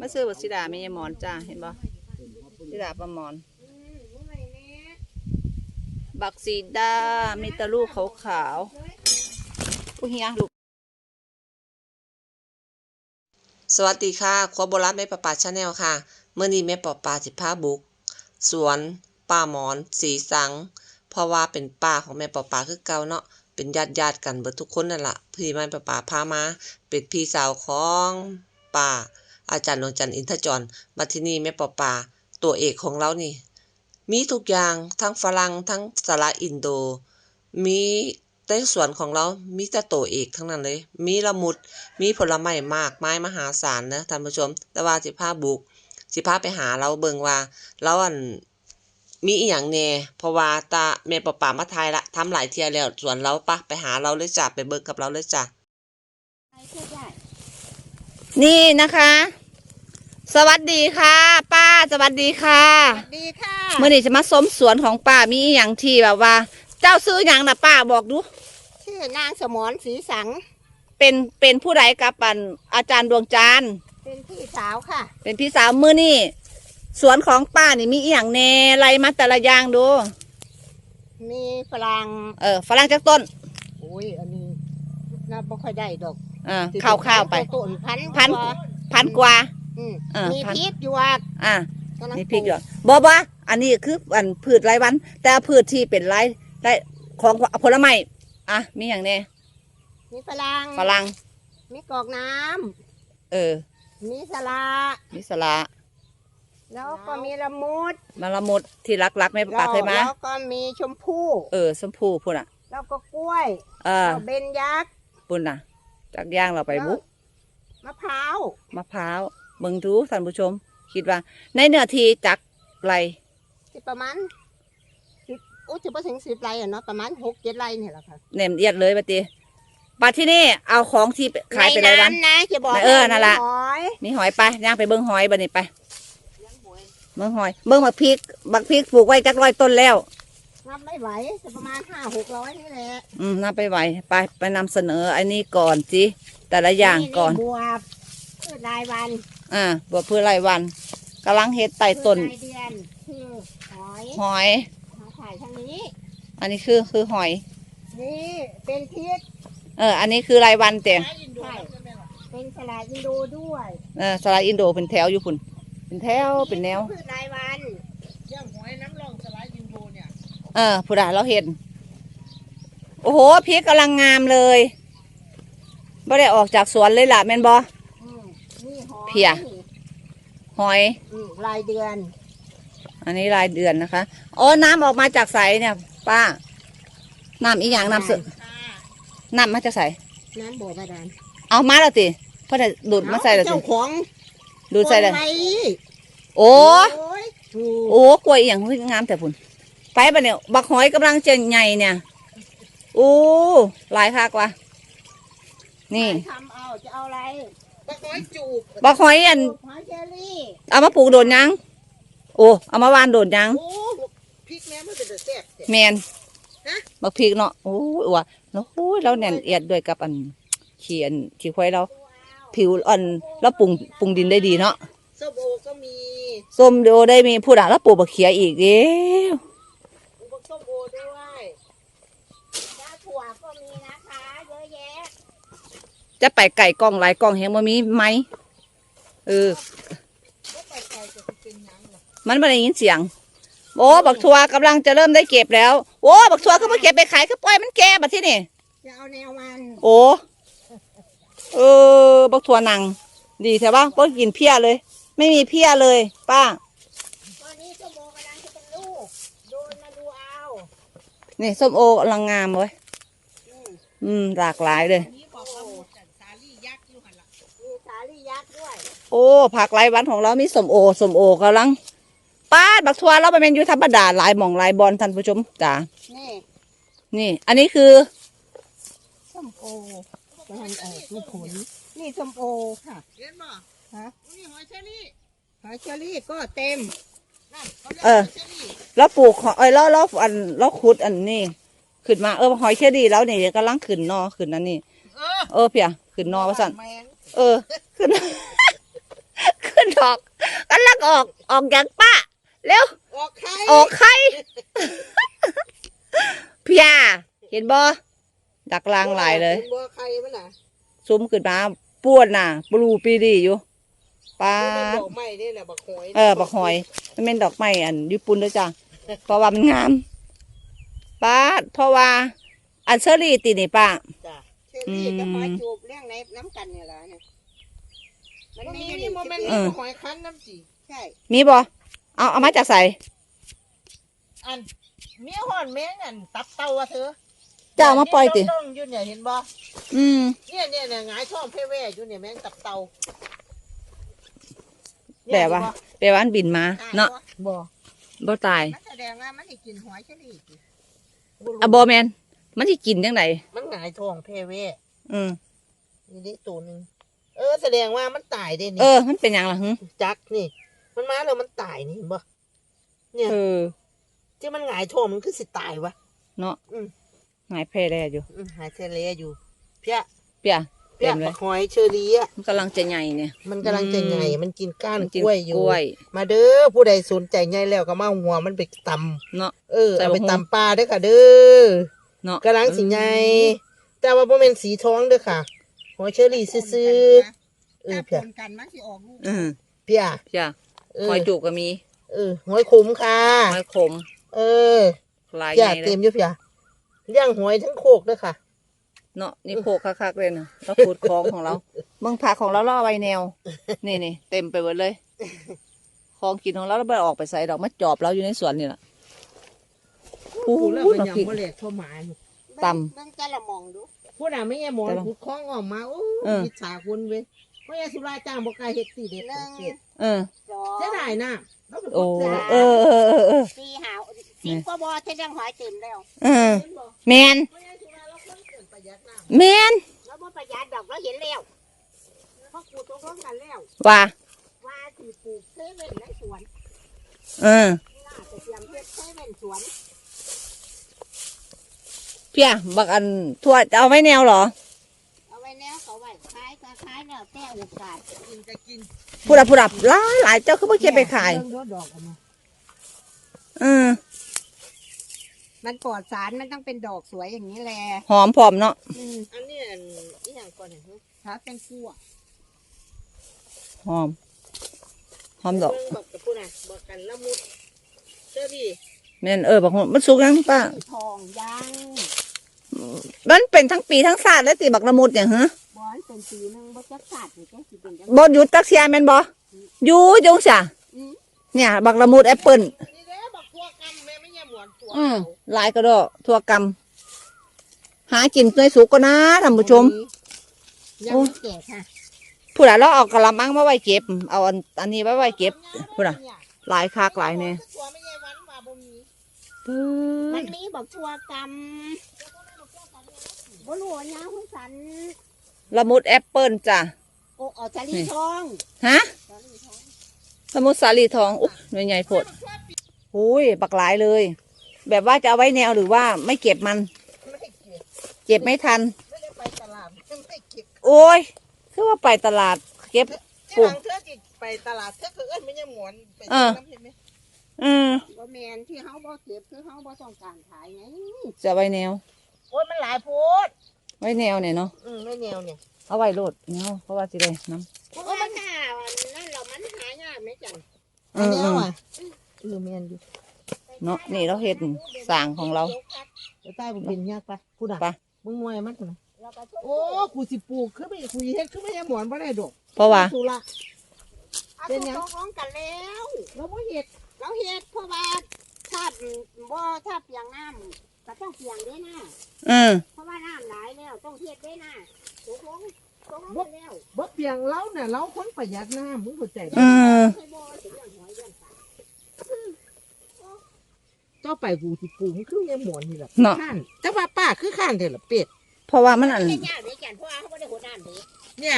มาซื้อบักสีดาไม่ยหมอนจ้าเห็นบ่สีดาประมอน บักสีดามีตะลูกขาวขาวๆผู้เฮียลูกสวัสดีค่ะครัวโบราณแม่ปะปาชาแนลค่ะเมื่อนี้แม่ปอปาสิพาบุก สวนป่าหมอน สีสัง เพราะว่าเป็นป่าของแม่ปอปาคือเก่าเนาะเป็นญาติญาติๆกันเบิดทุกคนนั่นละพี่แม่ปอปาพามา เป็นพี่สาวของป่า อาจารย์นวลจันทร์อินทจรมาที่นี่แม่ปอปา ตัวเอกของเรานี่ มีทุกอย่างทั้งฝรั่งทั้งสาระอินโด มีในสวนของเรามีแต่ตัวเอกทั้งนั้นเลย มีละมุด มีผลไม้มากไม้มหาศาลนะท่านผู้ชม แต่ว่าสิพาบุก สิพาไปหาเราเบิงว่าเราอันมีอีหยังแน่เพราะว่าตาแม่ปะป่ามาทายละทำหลายเทียแล้วส่วนเราปะไปหาเราเลยจ้ะไปเบิ่งกับเราเลยจ้ะ นี่นะคะ สวัสดีค่ะ ป้าสวัสดีค่ะสวัสดีค่ะเมื่อนี้จะมาสมสวนของป้ามีอหย่างที่แบบว่า เจ้าซื้ออย่างนะป้าบอกดูชื่อนางสมรศรีสัง เป็นเป็นผู้ใดกับปันอาจารย์ดวงจันทร์เป็นพี่สาวค่ะ เป็นพี่สาวมือนี่สวนของป้านี่มีอหย่างแหน่ไรมาแต่ละอย่างดู มีฝรั่งเออฝรั่งจากต้น โอ้ยอันนี้น่าบ่ค่อยได้ดอก เออข้าวข้าวๆไป ต้นพันพัน กว่าพันกว่า อืมเออมีพัน พริกหยวกอะ กำลังมีพริกหยอดบอบว่าอันนี้คืออันพืชรายวัน แต่พืชที่เป็นรายรายของผลไม้อะมีอย่างแน่มีฝรั่งฝรั่งมีกอกน้ำเออมีสละมีสละแล้วก็มีละมุดมะละมุดที่รักๆแม่ปากเคยมาแล้วก็มีชมพู่ เออสมพูพุ่นอะ แล้วก็กล้วยเออแล้วเบญยักษ์ปุ่นอะ จากย่างเราไปบุกมะพร้าวมะพร้าวเบิ่งดูท่านผู้ชม คิดว่า ในเนื้อที่จักไรที่ประมาณสิบโอ้จะไปถึงสิบไร่อะเนาะประมาณหกเจ็ดไร่เนี่ยแหละค่ะเนมเอียดเลยปะติบัดที่นี่เอาของที่ขายไปรายวันในำนะจะบอกเออนั่นล่ะหอยมีหอยไปย่างไปเบิ่งหอยบัดนี้ไปเบิ่งหอยเบิ่งบักพริกบักพริกปลูกไว้จักร้อยต้นแล้ว นับไม่ไหวจะประมาณห้าหกร้อยนี่แหละอืมน่าไปไหวไปไปนำเสนออันนี้ก่อนสิแต่ละอย่างก่อนบวบพืชรายวันอ่าบวพืชรายวันกำลังเฮ็ดไต่ต้นพืชรายเดือนคือหอยหอยมาถ่ายทางนี้ อันนี้คือคือหอย นี่เป็นพริกเออ อันนี้คือรายวันแต่ใช่เป็นสลายอินโดด้วยเออสไลด์อินโดเป็นแถวอยู่พุ่นเป็นแถวเป็นแนวพืชรายวัน เออผู้ใดเราเห็น โอ้โหพริกกำลังงามเลยไม่ได้ออกจากสวนเลยล่ะแม่นบออืมนี่หอยเพียหอย อืมรายเดือน อันนี้รายเดือนนะคะอ๋อน้ำออกมาจากใสเนี่ย ป้า น้ำอีหยังน้ำสึน้ำมาจากใสน้ำบ่อบาดาลเอามาแล้วติเพื่อจะดูดมาใส่แล้วติเจ้าของดูดใส่เลยคนไว้โอ้ โอ้ย โอ้กล้วยอหย่างเฮ้ยงามแต่พุ่น ไปปะเนี่ยบักหอยกำลังจะใหญ่เนี่ยโอ้หลายคักว่ะนี่ทำเอาจะเอาอะไรบักน้อยจูบบักหอยอันหอยเชอรี่เอามาปลูกโดนยังโอ้เอามาวานโดนยังโอ้พริกแม่มันเป็นแซ่บเด้แมนฮะบักพริกเนาะโอ้ยว่ะเนาะโอ้ยเราแน่นเอียดด้วยกับอันเขียนขี้ควายเรา ผิวอ่อนแล้วปรุงปรุงดินได้ดีเนาะส้มโอก็มีส้มโดได้มีผู้ด่าแล้วปลูกบักเขียอีกเด้ว อุปส้มโอด้วยน้าถั่วก็มีนะคะเยอะแยะ จะไปไก่กล้องหลายกล้องเห็นว่ามีไหมเออก็ไปไกลจะเป็นหยังหรอมันไม่ได้ยินเสียง โอ้บักทัวกำลังจะเริ่มได้เก็บแล้ว โอ้บักทัวก็มาเก็บไปขายก็ปล่อยมันแก่บัดที่นี่จะเอาแนวมันโอ้เออบักถั่วหนัง ดีใช่ปะก็กินเพี้ยเลย ไม่มีเพี้ยเลยป้าตอนนี้ส้มโอกำลังจะเป็นลูกดูมาดูเอานี่ส้มโอกำลังงามเลยอืมอืมหลากหลายเลย นี่บอกว่าสาลี่ยักษ์อยู่หันละมีสาลี่ยักษ์ด้วย โอ้ผักหลายวันของเรามีส้มโอส้มโอกำลังป้าดบักทัวเราไปเป็นอยูธรรมดาหลายหม่องหลายบอลท่านผู้ชมจ้านี่นี่ อันนี้คือส้มโอมันออกลูกผลนี่ส้มโอค่ะเห็นบ่ฮะนี่หอยเชอรี่หอยเชอรี่ก็เต็มนั่นเขาเรียกเออหอยเชอรี่แล้วปลูกหอยแล้วแล้วอันแล้วขุดอันนี้ขึ้นมาเออหอยเชอรี่แล้วนี่กำลังขึ้นนอขึ้นอันนี้เออเออเพียขึ้นนอว่าสั่นแมงเออขึ้น ขึ้นออกอย่างป้าเร็วออกไข่ออกไข่พี่ยาเห็นบ่ดักลางหลายเลยบัวไข่มันน่ะซุ้มขึ้นมาป้วนน่ะปลูปีดีอยู่ป้ามันเป็นดดอกไม้นี่แหละบักหอยเออบักหอยมันเป็นดอกไม้อันญี่ปุ่นด้วยจ้ะเพราะว่ามันงามป้าดเพราะว่า อันเชอรี่ตีนี่ป้าจ้ะเชอรี่ก็หอยจูบเรื่องในน้ำกันเนี่ยแหละเนี่ย มันมันมีมีอยู่นี่นี่โมเมนต์เออบักหอยคั้นน้ำจีใช่มีบ่เอาเอามาจากใส่อันเมียห่อนแมงอันตับเตาอะเธอจะเอามาปล่อยติดงๆอยู่เนี่ยเห็นบ่อืมเนี่ยเนี่ยเนี่ยหงายท้องเพแว่อยู่เนี่ยแมงตับเตาแปลว่าแปลว่าอันบินมาตายเนาะบ่บ่บ่ตายมันแสดงว่ามันได้กินหอยเชอรี่สิอะบ่แมนมันสิกินจังไดมันหงายท้องเพแว่อืมนี่ได้ตัวหนึ่ง เออแสดงว่ามันตายได้เอนี่อมันเป็นหยังล่ะหึจักนี่ มันมาแล้วมันตายนี่เห็นบ่เนี่ย เออ ที่มันหงายท้องมันคือสิตายวะ เนาะอืมหายแพร่ได้อยู่ อืมหายใจเละอยู่ เพี้ยเปีย เพี้ยเต็มเลยบักหอยเชอรี่อะมันกำลังจะใหญ่เนี่ย มันกำลังจะใหญ่มันกินก้านมันกล้วยอยู่ กล้วย มาเด้อผู้ใดสนใจใหญ่แล้วก็มาหัวมันไปตำเนาะ เออใส่เอาไปบักหุ่ง ตำปลาเด้อค่ะเด้อเนาะกำลังสิใหญ่แต่ว่าบ่แม่นสีทองเด้อค่ะ หอยเชอรี่ซื่อๆเออถ้าเพี้ยปนกันมันสิออกลูกอืมเพี้ยเปียเอหออยจุกก็มีเออหอยขมค่ะ หอยขมเออหลายเพี้ใหยญ่เลเต็ยมอยู่เพี้ยเลี้ยงหอยทั้งโคกเด้อค่ะ เนาะนี่โพกคักๆเลยนะเราพูดของของเราเมืองผักของเราล่อไว้แนว นี่นี่เต็มไปหมดเลย ของกินของเราเราไปออกไปใส่ดอกมะจอบเราอยู่ในสวนนี่แหละ โอ้โหแล้วเป็นดอกยังพริกบ่แหลกเข้ามานี่ตำ เบิ่งแต่ละหมองดู ผู้น่ะไม่แย่หมอนแต่ละผูกคล้องออกมาโอ้เอออิจฉาคุณเว้ยเพราะยาสุราจ้างบ่กล้าเฮ็ดสิเด็ดหนึ่ง เด็ดเออ สองเสียดายนะเราเป็นคโอ้นเสียดายเออเออเออเออสี่หาวสิบกว่าบ่อเท่ายังหอยเต็มแล้วเออแมนเพราะยาสุราเราคนเกินประหยัดน้แมนแล้วบ่ประหยัดดอกเราเห็นแล้วเพราะกูตกลงกันแล้ว ว่าว่าสิปลูกเซเว่นในสวนเออ น่าจะเตรียมเฮ็ดเซเว่นสวน เพียบักอันทั่วจะเอาไว้แนวเหรอเอาไว้แนวเขาไว้ขายก็ขายแล้วแต่โอกาสำกินจะกินผู้ดับผู้ดับหลายหลายเจ้าคือเพิ่งเก็บไปขาย เรื่องดอกออกมาเออ มันปลอดสารมันต้องเป็นดอกสวยอย่างนี้แหละหอมพร้อมเนาะอืมอันนี้อันอีหยังก่อนเนี่ยถ้าเป็นกั่วหอม หอมดอกเบิ่งบอกกับผู้น่ะบอกกันละมุดเชื่อดิแม่นเออบักหอมมันสุกยังป้าทองยัง มันเป็นทั้งปีทั้งศาสตร์และตีบักละมุดเนี่ยฮะบอนเป็นปีหนึงบ่จักศาสตร์นี่จังสิเป็นจังบหยุดตักเสียแม่นบ่อยู่จงจ้ะอืมเนี่ย บักละมุดแอปเปิ้ลนี่แหละบอกตัวกันแม่ไม่แย่หมวนตัวอืมหลายกระดอกทั่วกำหากินในสุกก็นะท่านผู้ชมยังไม่แก่ค่ะผู้ใดเราเอากระมังมาไว้เก็บ เอาอันอันนี้ไว้ไว้เก็บผู้ใดหลายคักหลายเนี่ยตัวไม่แย่วันว่าบ่มีมันมีบอกชัวกรรม บ่รู้ว่าหยังของสันละมุดแอปเปิ้ลจ้ะ โอ้เอาชะลีทองฮะชะลีทองละมุดสาลีทอง อุ๊ยหน่วยใหญ่โพดอุ้ยบักหลายเลย แบบว่าจะเอาไว้แนวหรือว่าไม่เก็บมัน ไม่ได้เก็บเก็บไม่ทัน ไม่ได้ไปตลาดไม่ได้เก็บโอ้ย คือว่าไปตลาด เก็บ ที่หลังเธอจิไปตลาดเธอคือเอิ้นไม่แย่หมวนไปเออ น้ำเห็นไหมอืมบ่แมนที่เฮาบ่เก็บคือเฮาบ่ต้องการขายไงจะไว้แนว โอ้ยมันหลายโพด ไว้แนวเนี่ยเนาะอืมไม่แนวเนี่ยเอาไว้โลดเนาะเพราะว่าสิได้น้เพราะว่าถ้านั่นเรามันหายากไหมจังำอันแนวมอะเออแมนอยู่เนาะนี่เราเห็ดสร้างของเราเดี๋ยวใต้บุเป็นยากปะพูดอะไป มึงมวยมันนะเราก็โอ้กูสิปลูกคือไม่กูเฮ็ดคือไม่แย่หมวนบ่ได้ดอกเพราะว่าสุระเอาเป็นหยังตกลงกันแล้ว เราบ่เฮ็ดเราเฮ็ดเพราะว่าถ้าบ่ถ้าเปียงน้ำ ก็ต้องเปียงด้วยนะอืมเพราะว่าน้ำหลายแล้วต้องเฮ็ดด้วยนะตกลงตกลงกันแล้วบ่เพียงเราเนี่ยเราคนประหยัดน้ำมึงเข้าใจอืมให้บ่สิเรื่องหอยเรื่องปลาต่อไปกูสิปลูกมันคือแย่หมวนนี่แหละเนาะข้านแต่ว่าป้าคือข้านเด้อล่ะเป็ดเพราะว่ามันอันไม่ได้ยากเลยจันเพราะว่าเขาบ่ได้โหดน้ำเด้เนี่ย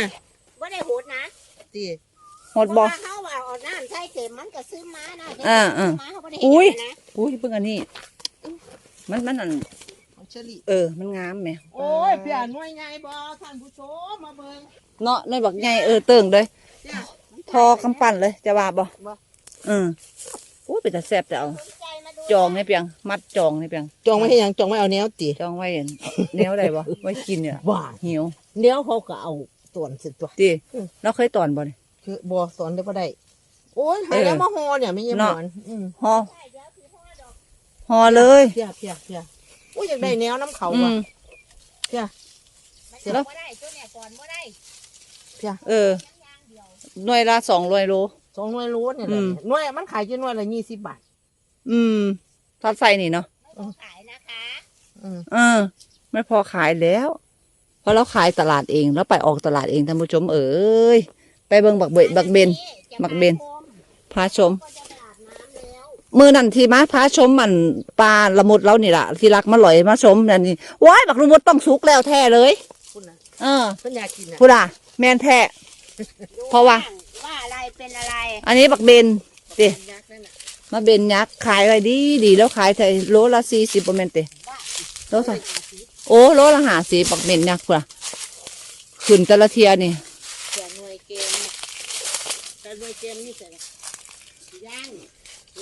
บ่ได้โหดนะติหดเพบ่ราะว่าเขาว่าเอาน้ำใส่เต็มมันก็ซื้อมานะอ่าอ่า ซื้มาเขาบ่ได้เฮ็ดอุ้ยนะอุ้ยเพิ่งอันนี้ มันมันอันของเชอรี่เออ มันงามแหมโอ้ยเปียหน่วยใหญ่บ่ท่านผู้ชมมาเบิ่งเนาะในบักใหญ่เออเติ่งเลยเนี่ยทอกำปั้นเลยจะว่าบ่บ่อืมโอ้เป็นแต่แซ่บแต่เอาสนใจมาดูจองให้เพียง มัดจองให้เพียงจองไว้ให้หยังจองไว้เอาแนวตีจองไว้เห็นแนวใดบ่ไว้กินเนี่ยว่าหิวเดี๋ยวเขาก็เอาตวนสิตัวติอืมเราเคยตอนบ่นี่คือบอสอนได้บ่ได้โอ้ยหายแล้วเออมาฮอเนี่ยไม่ยังหเนาะมอนอืมห่อได้เดี๋ยวคือพ่อดอก ห่อเลยเพียเพียเพียโอ้ยอยากได้แนวน้ำเขาอืว่ะมเพียมันเสร็จจะแล้ว บ่ได้ตัวเนี่ยก่อนบ่ได้เพียเออยังยางเดียวหน่วยละ200โล สองหน่วยรู้เนี่ยแหละอืม หน่วยมันขายกี่หน่วยละยี่สิบบาท อืมทัดใส่นี่เนาะไม่ต้องขายนะคะ อืมเออ ไม่พอขายแล้ว เพราะเราขายตลาดเองแล้วไปออกตลาดเองท่านผู้ชมเอ้ยไปเบิ่งบักเบบักเบน บักเบน พาชม ก็จะไปอาบน้ำแล้ว มือนั่นที่มาพาชมมันปลาละมุดเรานี่ล่ะที่รักมาหลอยมาชมนั่นนี่ว้ายบักละมุดต้องสุกแล้วแท้เลยคุณนะเออเพิ่นอยากกินอะพูดอะแมนแท้ดูเพราะว่า ว่าอะไรเป็นอะไรอันนี้บักเบนติยักษ์นั่นน่ะมาเบนยักษ์ขายไว้ดีดีแล้วขายไทยโลละสี่สิบประมาณติโลเท่าไหร่โอ้โลละหาสีบักเบนยักษ์พุ่นอะขึ้นแต่ละเทียนี่เสียหน่วยเกมน่ะแต่หน่วยเกมนี่เสร็จแล้วย่าง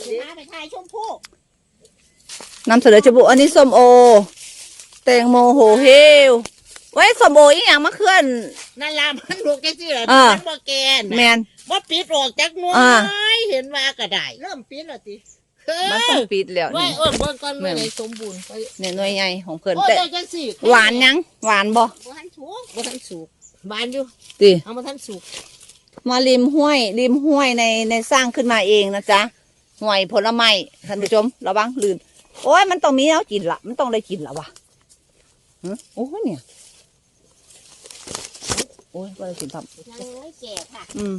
สิพาไปถ่ายชมพู่นำเสนอจะบุอันนี้ส้มโอ แตงโมโหเฮลไว้ยส้มโออีหยังมาเคลื่อน นั่นล่ะมันลูกจังซี่แหละอ่า มันบ่แกนแมน่ะนบ่ปิดออกจากหน่วยอ่าเห็นว่าก็ได้เริ่มปิดแล้วติเฮ้มันต้องยปิดแล้วไว้นี่ เอิ้นเบิ่งก่อนหน่วยแม่นไหนสมบูรณ์ไปเนี่ยหน่วยใหญ่ของเพิ่นโอ้ยแต่ได้จังซี่หวานยังหวานบ่บ่ทันสูงบ่ทันสุกหวานอยู่ติเอามาทันสุกมาริมห้วย ริมห้วยในในสร้างขึ้นมาเองนะจ๊ะ ห้วยผลไม้ท่านผู้ชมระวังลื่นโอ้ยมันต้องมีแล้วกินละมันต้องได้กินละวะหึโอ้ยเนี่ยโอ้ยว่าได้กินทยังไม่แก่ค่ะำอืม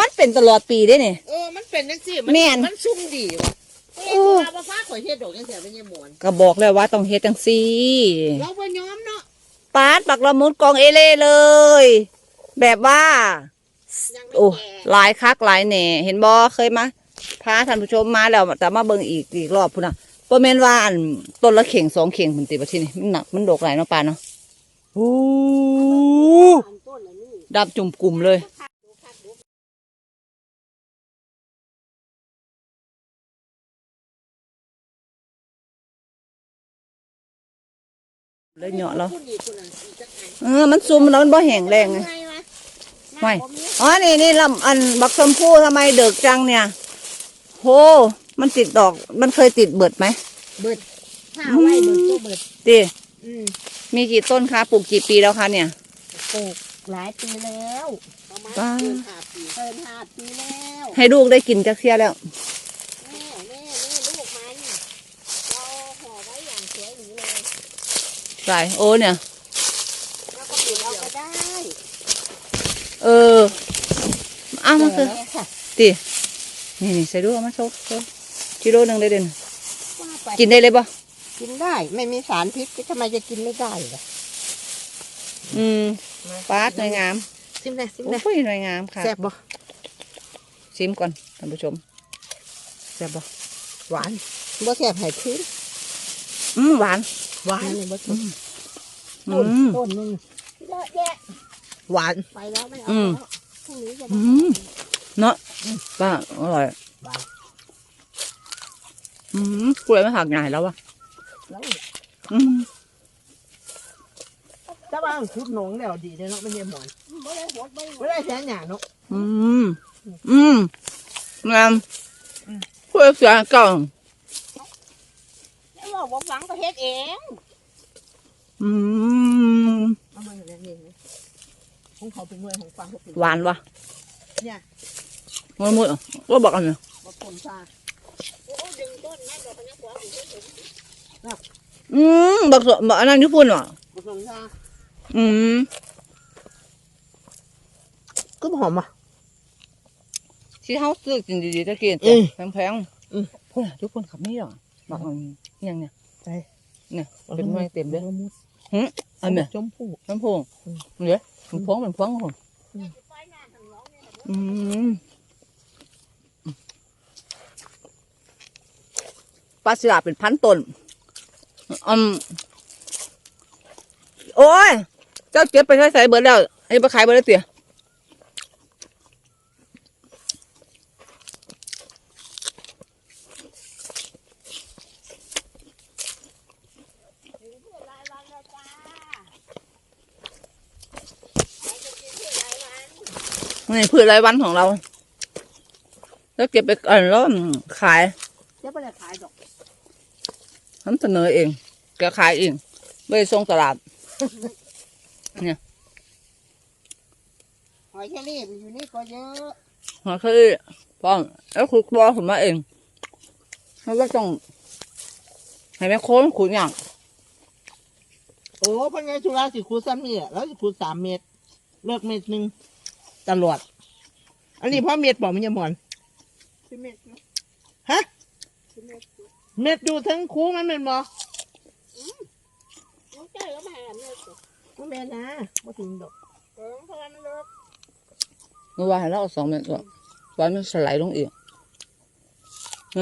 มันเป็นตลอดปีได้เนี่ยเออมันเป็นจังซี่แม่นมันซุ่มดีว่ะเอ้โอ้ยว่าบ่ฟ้าข่อยเฮ็ดดอกจังซี่เป็นยังหมวนก็บอกแล้วว่าต้องเฮ็ดจังซี่เราบ่ยอมเนาะปาดปักละมุดกองเอเล่เลย แบบว่ายังไม่โอ้แก่หลายคักหลายแหน่ เห็นบอเคยมา พาท่านผู้ชมมาแล้วแต่มาเบิ่งอีกอีกรอบพุ่นน่ะบ่แม่นว่าอันต้นละเข่งสองเข่งพุ่นติบัดทีนี่มันหนักมันดกหลายเนาะปานเนาะโอ้อันต้นเลยนี่ดับจุ่มกลุ่มเลยดูคักดูเลยเหยาะแล้วคุณอีกคุณน่ะอีกจักอันเออมันซุ่มแล้วมันบ่แห้งแรงไงไงวะไม่บ่มีอ๋อนี่นี่ลำอันบักชมพู่ทำไมเดือกจังเนี่ย โห มันติดดอก มันเคยติดเบิดไหมเบิดถ้าเอาไว้เบิดก็เบิด ดิอืมมีกี่ต้นคะ ปลูกกี่ปีแล้วคะเนี่ย ปลูกหลายปีแล้วประมาณป้าเกินห้าปีเกินห้าปีแล้วให้ลูกได้กินจักเสียแล้ว แม่แม่นี่ลูกมันเราห่อไว้อย่างสวยหรูเลยใส่โอ้เนี่ย แล้วก็ปิดเอาไปได้เอออ้าวมันคือแก่ค่ะตี นี่นี่ใส่ดูเอามาโชว์โชว์กิโลหนึ่งได้เด่นว่าไปกินได้เลยปะกินได้ ไม่มีสารพิษทำไมจะกินไม่ได้ล่ะอืมปาดหน่วยงามซิมเลยซิมโอ้เลยยหน่วยงามค่ะแซ่บบ่ชิมก่อนท่านผู้ชมแซ่บปะหวานบ่แซ่บให้พื้นอืมหวาน หวานนั่นเลยบ่อืต้นมต้นหนึงเยอะแยะหวานไปแล้วไม่เอาอืมแล้วพรุ่งนี้จะอืได้ม เนาะป้าอร่อยหวานอืมกล้วยไม่หักใหญ่แล้ววะแล้วอืมถ้าว่ามันคุดหนองแล้วดีเลยเนาะมันยังหมอนไม่ได้หดไม่ได้หบ่ดได้แค่หยาเนาะอืมอืมงามกล้วยเสียเก่าแล้วบอกว่าฝังก็เฮ็ดเองอืมเอามาอย่างนี้ของเขาเป็นหน่วยของฟังเขาเป็นหวานวะเนี่ย มันมุดอะก็บอกอันเนี้ยบ่ปนซาโอ้ดึงต้นนั่นเราพนักหัวอยู่ที่ถึงอืมบักสบักอันนั้นญี่ปุ่นอะบ่ปนซาอืมก็หอมอะที่เขาซื้อกินดีๆตะกี้อืมแพงอืมๆพวกน่ะทุกคนขับนี่หรอบักอันนี้ยังเนี่ยใช่เนี่ยเป็นไม้เต็มเลยหึอันเนี้ยชมพู่น้ำพงอืมเดี๋ยวมันพวงมันพวงของอืม ปลาสลาเป็นพันตนอืมโอ้ย เจ้าเก็บไปใช้ใส่เบิร์ดแล้วไอ้ปลาขายเบิร์ดเตี๋ยนี่พืชไราวันของเรา แล้วเก็บไปอ่อนแล้วขายเก็บไปขายดอก ทำเสนอเอง แกขายเองไม่ได้ส่งตลาดหอยเชอรี่มันอยู่นี่ก็เยอะหาคือป้องแล้วคุณบอผมมาเองแล้วก็ต้องให้แม่โค้งขุนอย่างโอ้พ่อไงชุราสิคูซ้ำนี่อะแล้วสิคูสามเม็ดเลิกเม็ดหนึ่งตลอด อันนี้พ่อเม็ดบอกมันจะหมอนสิเม็ดนะฮะสิเม็ด เม็ดอยู่ทั้งคูมันเป็นบ่น้องใจก็มาหาเม็ดสิพ่อแม่นะบ่ถึงดอกเออเพราะว่ามันเลิกเมื่อวานเราเอาสองเม็ดก่อนวันมันสไลด์ลงอีก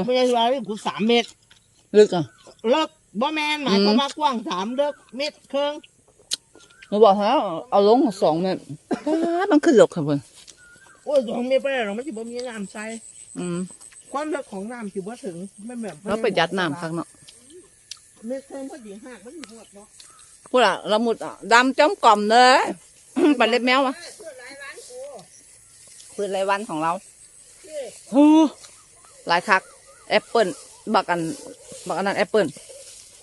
พ่อไงชุราสิคูสามเม็ดลึกอะเลิกบ่แม่นหมายความว่ากว้างสามเลิกเม็ดครึ่งหนูบอกฮะเอาลงสองเม็ดป๊าดมันขึ้นหลกค่ะเพื่อนโอ้ยสองเม็ดไปแล้วเราไม่สิบ่มีน้ำใส่อืม ความเลิกของน้ำสิบ่ถึงไม่แบบแล้วไปยัดน้ำข้างเนาะเม็ดครึ่งพอดีหักมันสิหมดเนาะพูดละละมุดอะดำจ้อมกล่อมเลยปันเล็บแมวมาเพื่อรายร้านกูพืชรายวันของเรานี่โอ้หลายคักแอปเปิลบักอันบักอันนั้นแอปเปิล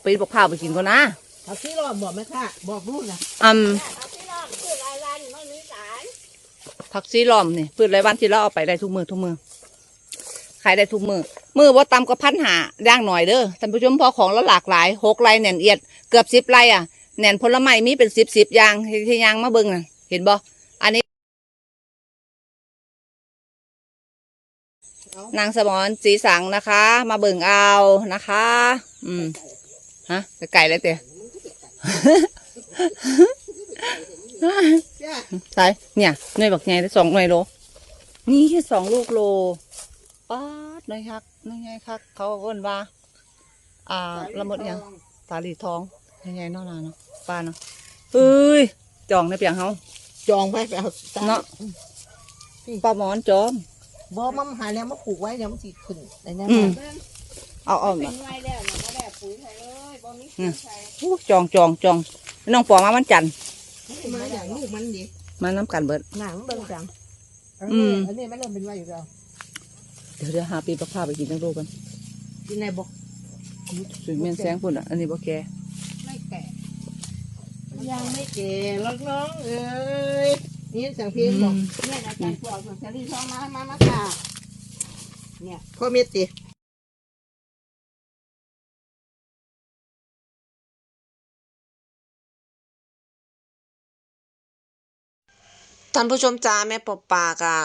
ปีนบักพร้าวไปกินก่อนนะเอาที่รอบบอกไหมค่ะบอกลูกนะอืมเอาที่รอบเพื่อรายร้านไม่มีสารผักซีล้อมนี่พืชรายวันที่เราเอาไปได้ทุกมือทุกมือ ขายได้ทุกมือมือว่าตำก็พันหาย่างหน่อยเด้อท่านผู้ชมพอของเราหลากหลายหกไรแหน่นเอียดเกือบสิบไรอะแหน่นผลไม้มีเป็นสิบสิบอยางที่ที่ยางมาเบิ่งน่ะเห็นบ่อันนี้นางสมรสีสังนะคะ มาเบิ่งเอานะคะ อืมฮะไก่เลยเตะใช่เนี่ยหน่วยบักไงได้สองหน่วยโล นี่แค่สองลูกโล ป้าดหน่วยคักหน่วยไงคักเขาเอิ้นว่า อ่าละหมดยังตาลีทองยังไงเนาะนาเนาะป้าเนาะเอ้ยจองในเปียงเฮาจองไปไปเอาตมเนาะปลาหมอนจอมบ่มันหายแล้วมาผูกไว้เดี๋ยวมันสิขึ้นไอ้นั่นอืมน่ะเอาเอาเป็มานไงแล้วเนี่ยมาแดกปุ๋ยใส่เลยบ่มีปุ๋ยใส่อู้จองจองจองน้องปอมามันจันทร์มาอย่างลูกมันดิมาน้ำกันเบิดหนังเบิ่งจังอันอืนี้มอันนี้มันเริ่มเป็นไว้อยู่แล้ว เดี๋ยวเดี๋ยวหาปีปลาพาไปกินทั้งลูกกันกินในบ่สุดเมียนแสงปุ่นอะ อันนี้บ่แกไม่แก่ยังไม่แก่หรอกน้องเอ้ยนี่เสียงเพลงบอกเนี่ยอาจารย์บอกส่วนเชอรี่ท้องมามามาค่ะพ่อเม็ดติท่านผู้ชมจ้าแม่ปอปากะ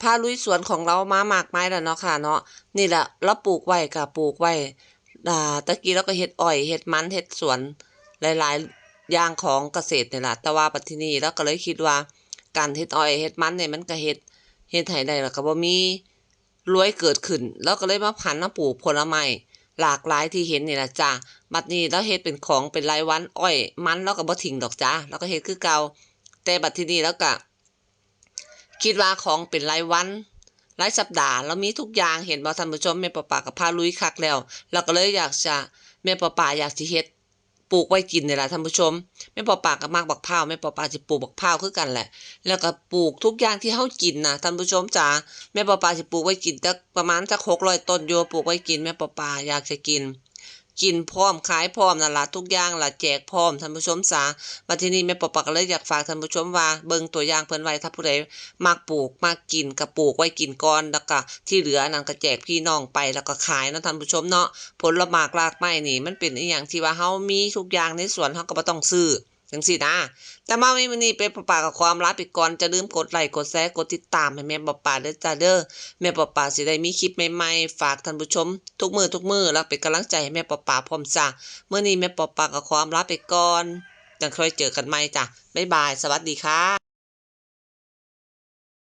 พาลุยสวนของเรามามากไม้แล้วเนาะค่ะเนาะนี่แหละเราปลูกไว้กะปลูกไว้อ่าตะกี้เราก็เฮ็ดอ้อยเฮ็ดมันเฮ็ดสวนหลายๆอย่างของเกษตรนี่แหละแต่ว่าปัจจุบันเราก็เลยคิดว่า การเฮ็ดอ้อยเฮ็ดมันเนี่ยมันก็เฮ็ดเฮ็ดให้ได้แล้วก็บ่มีรวยเกิดขึ้นแล้วก็เลยมาผันมาปลูกผลไม้หลากหลายที่เห็นนี่แหละจ้าบัดนี้เราเฮ็ดเป็นของเป็นรายวันอ้อย มันเราก็บ่ทิ้งดอกจ้าเราก็เฮ็ดคือเก่าแต่บัดทีนี้แล้วก็ คิดว่าของเป็นรายวันรายสัปดาห์เรามีทุกอย่างเห็นบ่ท่านผู้ชมแม่ปอปากับพาลุยคักแล้วเราก็เลยอยากจะแม่ปอปาอยากสิเฮ็ดปลูกไว้กินนี่แหละท่านผู้ชมแม่ปอปาก็มักบักพร้าวแม่ปอปาสิปลูกบักพร้าวคือกันแหละ แล้วก็ปลูกทุกอย่างที่เฮากินนะท่านผู้ชมจ๋าแม่ปอปาสิปลูกไว้กินประมาณจัก600ต้นอยู่ปลูกไว้กินแม่ปอปาอยากจะกิน กินพร้อมขายพร้อมนั่นละทุกอย่างละแจกพร้อมท่านผู้ชมสามาที่นี่แม่ปอปากเลยอยากฝากท่านผู้ชมว่าเบิ่งตัวอย่างเพิ่นไว้ถ้าผู้ใดมักปลูกมักกินก็ปลูกไว้กินก่อนแล้วก็ที่เหลือนั่นก็แจกพี่น้องไปแล้วก็ขายเนาะท่านผู้ชมเนาะผลละหมากรากไม้นี่มันเป็นอีหยังที่ว่าเฮามีทุกอย่างในสวนเฮาก็บ่ต้องซื้อ จังสินะ แต่มาวันนี้เป็นปะปากับความลาไปก่อนจะลืมกดไลค์กดแชร์กดติดตามให้แม่ปะปาเด้อจ้าเด้อแม่ปะปาสิได้มีคลิปใหม่ๆฝากท่านผู้ชม ทุกมือทุกมือแล้วเป็นกำลังใจให้แม่ปะปาพร้อมจ้าเมื่อนี้แม่ปะปากับความลาไปก่อนจังค่อยเจอกันใหม่จ้ะบ๊ายบาย สวัสดีค่ะ